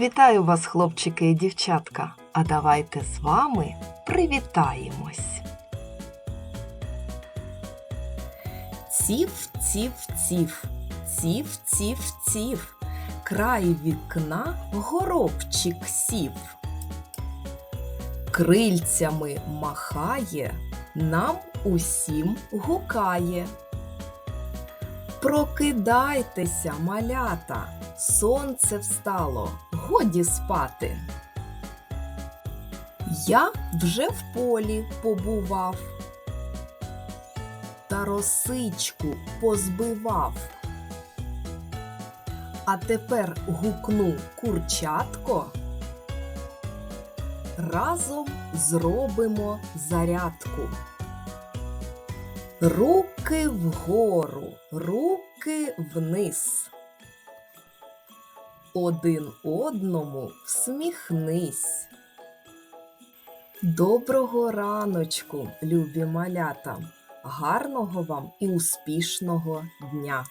Вітаю вас, хлопчики і дівчатка. А давайте з вами привітаємось. Ців, ців, ців, ців, ців, ців. Край вікна горобчик сів. Крильцями махає, нам усім гукає. Прокидайтеся, малята, сонце встало, годі спати. Я вже в полі побував, та росичку позбивав. А тепер гукну курчатко. Разом зробимо зарядку. Руки вгору, руки вниз. Один одному всміхнись. Доброго раночку, любі малята! Гарного вам і успішного дня!